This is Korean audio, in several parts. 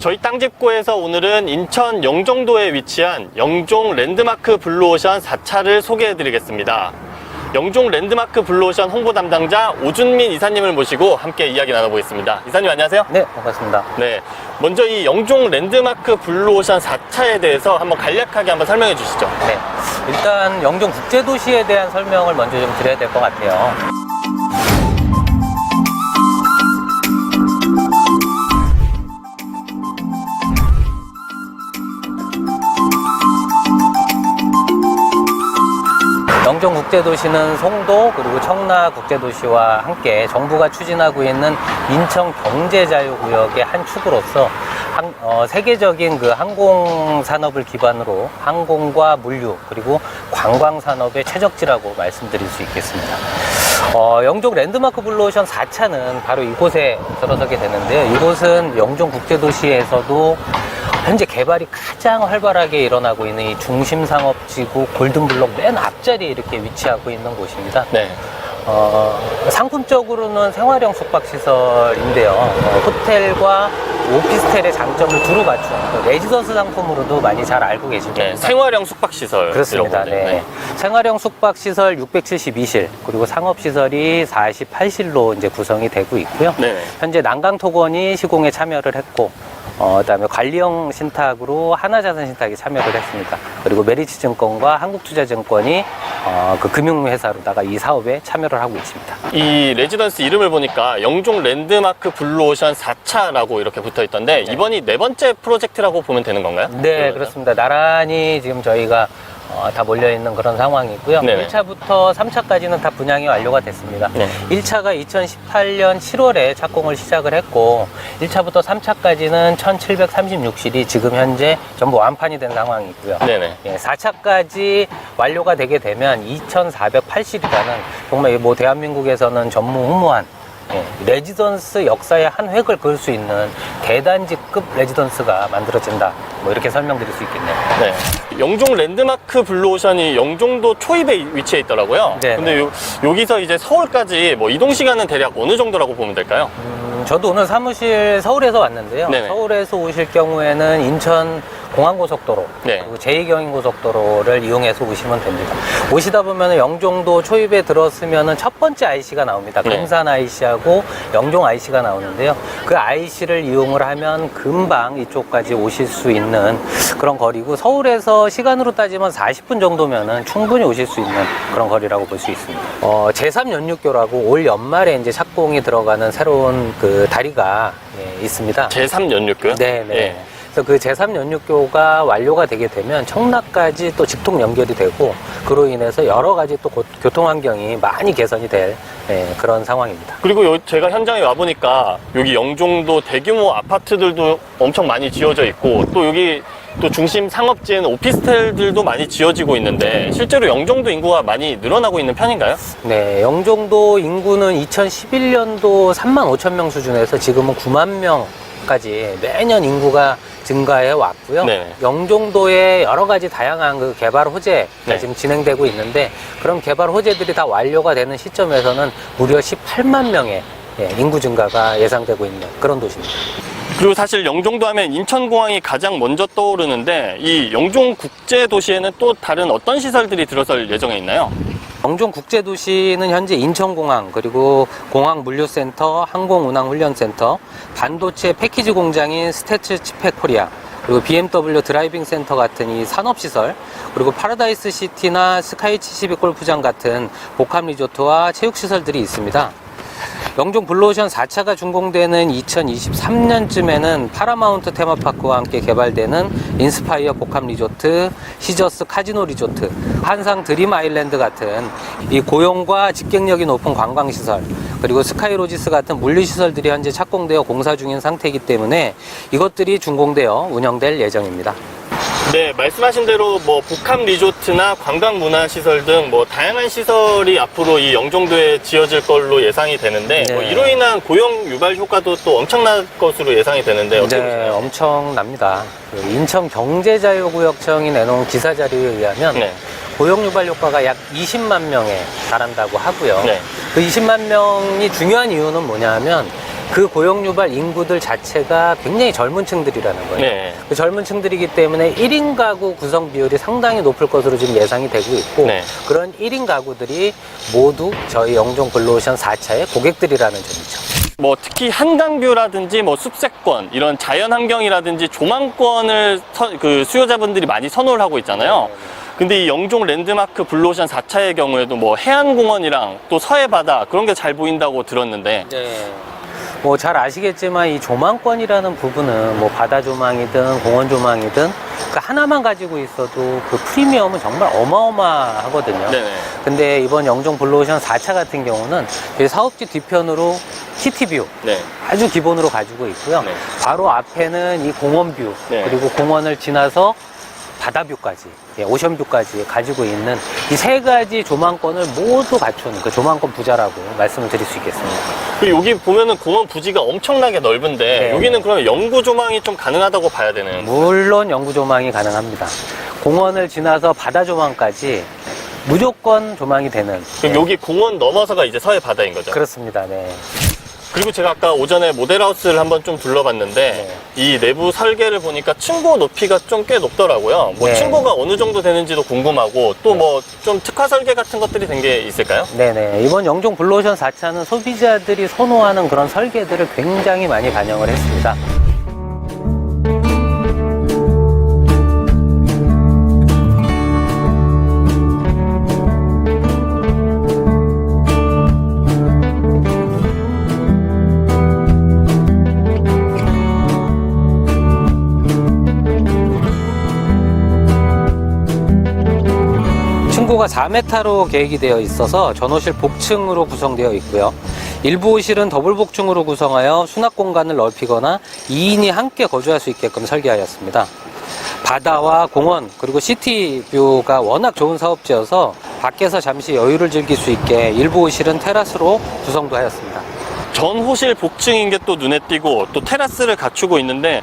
저희 땅집고에서 오늘은 인천 영종도에 위치한 영종 랜드마크 블루오션 4차를 소개해 드리겠습니다. 영종 랜드마크 블루오션 홍보 담당자 오준민 이사님을 모시고 함께 이야기 나눠보겠습니다. 이사님 안녕하세요. 네, 반갑습니다. 네. 먼저 이 영종 랜드마크 블루오션 4차에 대해서 한번 간략하게 한번 설명해 주시죠. 네. 일단 영종 국제도시에 대한 설명을 먼저 좀 드려야 될 것 같아요. 영종 국제도시는 송도 그리고 청라 국제도시와 함께 정부가 추진하고 있는 인천 경제자유구역의 한 축으로서 한- 어, 세계적인 그 항공 산업을 기반으로 항공과 물류 그리고 관광 산업의 최적지라고 말씀드릴 수 있겠습니다. 어, 영종 랜드마크 블루오션 4차는 바로 이곳에 들어서게 되는데요. 이곳은 영종 국제도시에서도 현재 개발이 가장 활발하게 일어나고 있는 이 중심 상업지구 골든블록 맨 앞자리에 이렇게 위치하고 있는 곳입니다. 네. 어, 상품적으로는 생활형 숙박시설인데요. 어, 호텔과 오피스텔의 장점을 두루 갖춘 그 레지던스 상품으로도 많이 잘 알고 계실 네. 겁니다. 생활형 숙박시설. 그렇습니다. 건데, 네. 생활형 숙박시설 672실, 그리고 상업시설이 48실로 이제 구성이 되고 있고요. 네. 현재 난강토건이 시공에 참여를 했고, 어, 그다음에 관리형 신탁으로 하나자산 신탁에 참여를 했습니다. 그리고 메리츠 증권과 한국투자증권이 어, 그 금융회사로다가 이 사업에 참여를 하고 있습니다. 이 레지던스 이름을 보니까 영종 랜드마크 블루오션 4차라고 이렇게 붙어 있던데 이번이 네 번째 프로젝트라고 보면 되는 건가요? 네, 그렇습니다. 나란히 지금 저희가 어, 다 몰려 있는 그런 상황이고요. 네네. 1차부터 3차까지는 다 분양이 완료가 됐습니다. 네. 1차가 2018년 7월에 착공을 시작을 했고, 1차부터 3차까지는 1736실이 지금 현재 전부 완판이 된 상황이고요. 네네. 예, 4차까지 완료가 되게 되면 2,408실이라는 정말 뭐 대한민국에서는 전무후무한 예, 레지던스 역사의 한 획을 그을 수 있는 대단지급 레지던스가 만들어진다. 뭐 이렇게 설명드릴 수 있겠네요. 네. 영종 랜드마크 블루오션이 영종도 초입에 위치해 있더라고요. 네네. 근데 요, 여기서 이제 서울까지 뭐 이동 시간은 대략 어느 정도라고 보면 될까요? 음, 저도 오늘 사무실 서울에서 왔는데요. 네네. 서울에서 오실 경우에는 인천 공항고속도로 네. 그리고 제2경인고속도로를 이용해서 오시면 됩니다. 오시다 보면 영종도 초입에 들었으면 첫 번째 IC가 나옵니다. 네. 금산 IC하고 영종 IC가 나오는데요. 그 IC를 이용을 하면 금방 이쪽까지 오실 수 있는 그런 거리고 서울에서 시간으로 따지면 40분 정도면은 충분히 오실 수 있는 그런 거리라고 볼 수 있습니다. 어, 제3연육교라고 올 연말에 이제 착공이 들어가는 새로운 그 다리가 예, 있습니다. 제3연육교요? 네, 네. 예. 그래서 그 제3연육교가 완료가 되게 되면 청라까지 또 직통 연결이 되고 그로 인해서 여러 가지 또 고- 교통 환경이 많이 개선이 될 예, 그런 상황입니다. 그리고 요- 제가 현장에 와 보니까 여기 영종도 대규모 아파트들도 엄청 많이 지어져 있고 또 여기 또 중심 상업지에는 오피스텔들도 많이 지어지고 있는데 실제로 영종도 인구가 많이 늘어나고 있는 편인가요? 네, 영종도 인구는 2011년도 3만 5천 명 수준에서 지금은 9만 명 까지 매년 인구가 증가해 왔고요. 네. 영종도에 여러 가지 다양한 그 개발 호재가 네. 지금 진행되고 있는데 그런 개발 호재들이 다 완료가 되는 시점에서는 무려 18만 명의 예, 인구 증가가 예상되고 있는 그런 도시입니다. 그리고 사실 영종도 하면 인천공항이 가장 먼저 떠오르는데 이 영종 국제도시에는 또 다른 어떤 시설들이 들어설 예정에 있나요? 영종 국제도시는 현재 인천공항 그리고 공항물류센터, 항공운항훈련센터, 반도체 패키지 공장인 스태츠 치팩 코리아 그리고 BMW 드라이빙 센터 같은 이 산업시설 그리고 파라다이스 시티나 스카이 72 골프장 같은 복합 리조트와 체육시설들이 있습니다. 영종 블루오션 4차가 준공되는 2023년쯤에는 파라마운트 테마파크와 함께 개발되는 인스파이어 복합 리조트, 시저스 카지노 리조트, 한상 드림 아일랜드 같은 이 고용과 집객력이 높은 관광시설, 그리고 스카이로지스 같은 물류시설들이 현재 착공되어 공사 중인 상태이기 때문에 이것들이 준공되어 운영될 예정입니다. 네, 말씀하신 대로 뭐 복합 리조트나 관광 문화 시설 등 뭐 다양한 시설이 앞으로 이 영종도에 지어질 걸로 예상이 되는데 네. 뭐 이로 인한 고용 유발 효과도 또 엄청날 것으로 예상이 되는데 어떻게 네, 보세요? 엄청납니다. 그 인천 경제자유구역청이 내놓은 기사 자료에 의하면 네. 고용 유발 효과가 약 20만 명에 달한다고 하고요. 네. 그 20만 명이 중요한 이유는 뭐냐면 그 고용 유발 인구들 자체가 굉장히 젊은 층들이라는 거예요. 네. 그 젊은 층들이기 때문에 1인 가구 구성 비율이 상당히 높을 것으로 지금 예상이 되고 있고 네. 그런 1인 가구들이 모두 저희 영종 블루오션 4차의 고객들이라는 점이죠. 뭐 특히 한강뷰라든지 뭐 숲세권 이런 자연 환경이라든지 조망권을 서- 그 수요자분들이 많이 선호를 하고 있잖아요. 근데 이 영종 랜드마크 블루오션 4차의 경우에도 뭐 해안공원이랑 또 서해 바다 그런 게 잘 보인다고 들었는데 뭐 잘 아시겠지만 이 조망권이라는 부분은 뭐 바다 조망이든 공원 조망이든 그 하나만 가지고 있어도 그 프리미엄은 정말 어마어마하거든요. 네네. 근데 이번 영종 블루오션 4차 같은 경우는 저희 사업지 뒤편으로 시티뷰 네. 아주 기본으로 가지고 있고요. 네. 바로 앞에는 이 공원뷰 네. 그리고 공원을 지나서 바다뷰까지 예, 오션뷰까지 가지고 있는 이 세 가지 조망권을 모두 갖춘 그 조망권 부자라고 말씀을 드릴 수 있겠습니다. 그리고 여기 보면은 공원 부지가 엄청나게 넓은데 네. 여기는 그러면 영구 조망이 좀 가능하다고 봐야 되는. 물론 영구 조망이 가능합니다. 공원을 지나서 바다 조망까지 무조건 조망이 되는 그럼 예, 여기 공원 넘어서가 이제 서해 바다인 거죠. 그렇습니다. 네. 그리고 제가 아까 오전에 모델하우스를 한번 좀 둘러봤는데 이 내부 설계를 보니까 층고 높이가 좀 꽤 높더라고요. 뭐 네. 층고가 어느 정도 되는지도 궁금하고 또 뭐 좀 특화 설계 같은 것들이 된 게 있을까요? 네네. 이번 영종 블루오션 4차는 소비자들이 선호하는 그런 설계들을 굉장히 많이 반영을 했습니다. 층고가 4m로 계획이 되어 있어서 전호실 복층으로 구성되어 있고요. 일부 호실은 더블 복층으로 구성하여 수납 공간을 넓히거나 2인이 함께 거주할 수 있게끔 설계하였습니다. 바다와 공원 그리고 시티뷰가 워낙 좋은 사업지여서 밖에서 잠시 여유를 즐길 수 있게 일부 호실은 테라스로 구성도 하였습니다. 전 호실 복층인 게 또 눈에 띄고 또 테라스를 갖추고 있는데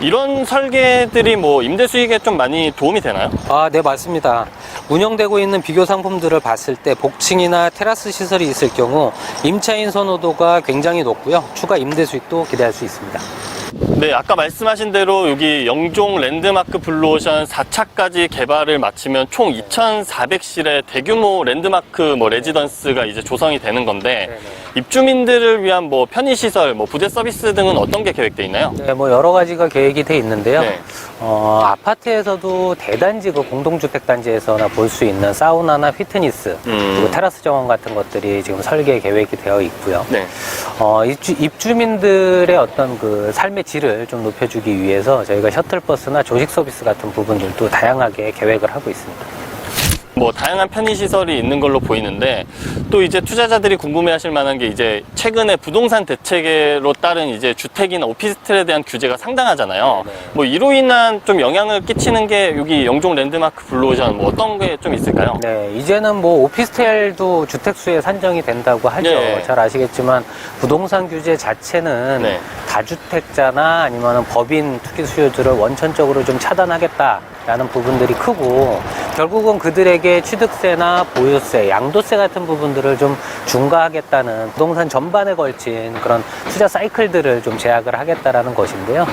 이런 설계들이 뭐 임대 수익에 좀 많이 도움이 되나요? 아, 네, 맞습니다. 운영되고 있는 비교 상품들을 봤을 때 복층이나 테라스 시설이 있을 경우 임차인 선호도가 굉장히 높고요. 추가 임대 수익도 기대할 수 있습니다. 네, 아까 말씀하신 대로 여기 영종 랜드마크 블루오션 4차까지 개발을 마치면 총 2,400실의 대규모 랜드마크 뭐 레지던스가 이제 조성이 되는 건데 입주민들을 위한 뭐 편의시설, 뭐 부대 서비스 등은 어떤 게 계획돼 있나요? 네, 뭐 여러 가지가 계획이 돼 있는데요. 네. 어, 아파트에서도 대단지 그 공동주택 단지에서나 볼 수 있는 사우나나 피트니스 음. 그리고 테라스 정원 같은 것들이 지금 설계 계획이 되어 있고요. 네. 어, 입주, 입주민들의 어떤 그 삶의 질을 좀 높여주기 위해서 저희가 셔틀버스나 조식 서비스 같은 부분들도 다양하게 계획을 하고 있습니다. 뭐 다양한 편의시설이 있는 걸로 보이는데 또 이제 투자자들이 궁금해하실 만한 게 이제 최근에 부동산 대책으로 따른 이제 주택이나 오피스텔에 대한 규제가 상당하잖아요. 네. 뭐 이로 인한 좀 영향을 끼치는 게 여기 영종 랜드마크 블루오션 뭐 어떤 게 좀 있을까요? 네, 이제는 뭐 오피스텔도 주택수에 산정이 된다고 하죠. 네. 잘 아시겠지만 부동산 규제 자체는 네. 다주택자나 아니면 법인 투기 수요들을 원천적으로 좀 차단하겠다 라는 부분들이 크고 결국은 그들에게 취득세나 보유세, 양도세 같은 부분들을 좀 중과하겠다는 부동산 전반에 걸친 그런 투자 사이클들을 좀 제약을 하겠다라는 것인데요.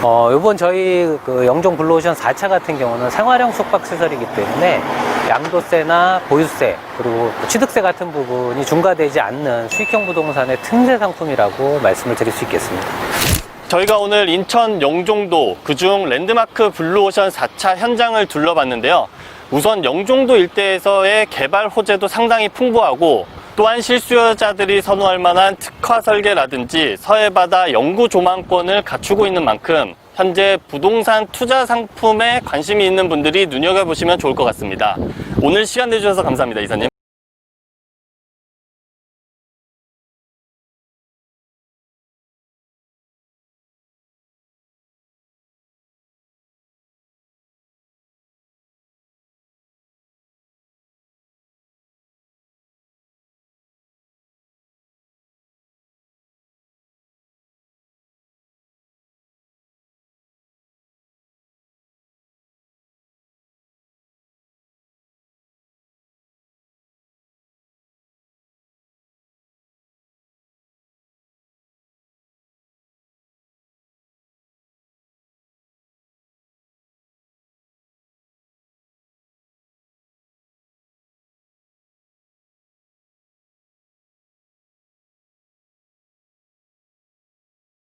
어, 이번 저희 그 영종 블루오션 4차 같은 경우는 생활형 숙박 시설이기 때문에 양도세나 보유세 그리고 취득세 같은 부분이 중과되지 않는 수익형 부동산의 틈새 상품이라고 말씀을 드릴 수 있겠습니다. 저희가 오늘 인천 영종도 그중 랜드마크 블루오션 4차 현장을 둘러봤는데요. 우선 영종도 일대에서의 개발 호재도 상당히 풍부하고 또한 실수요자들이 선호할 만한 특화 설계라든지 서해바다 영구 조망권을 갖추고 있는 만큼 현재 부동산 투자 상품에 관심이 있는 분들이 눈여겨보시면 좋을 것 같습니다. 오늘 시간 내주셔서 감사합니다, 이사님.